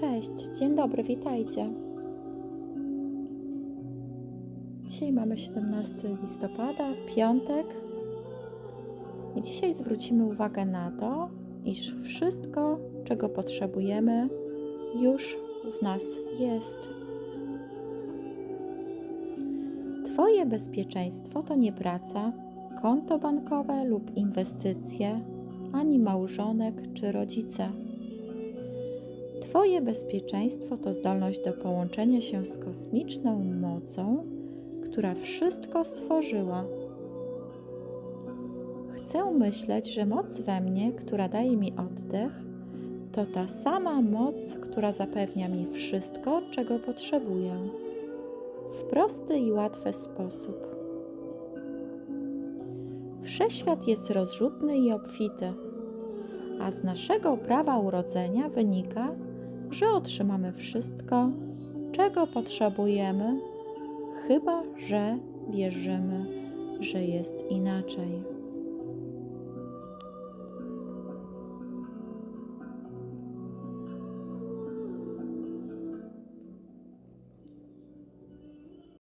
Cześć, dzień dobry, witajcie. Dzisiaj mamy 17 listopada, piątek. I dzisiaj zwrócimy uwagę na to, iż wszystko, czego potrzebujemy, już w nas jest. Twoje bezpieczeństwo to nie praca, konto bankowe lub inwestycje, ani małżonek czy rodzice. Twoje bezpieczeństwo to zdolność do połączenia się z kosmiczną mocą, która wszystko stworzyła. Chcę myśleć, że moc we mnie, która daje mi oddech, to ta sama moc, która zapewnia mi wszystko, czego potrzebuję. W prosty i łatwy sposób. Wszechświat jest rozrzutny i obfity, a z naszego prawa urodzenia wynika, że otrzymamy wszystko, czego potrzebujemy, chyba że wierzymy, że jest inaczej.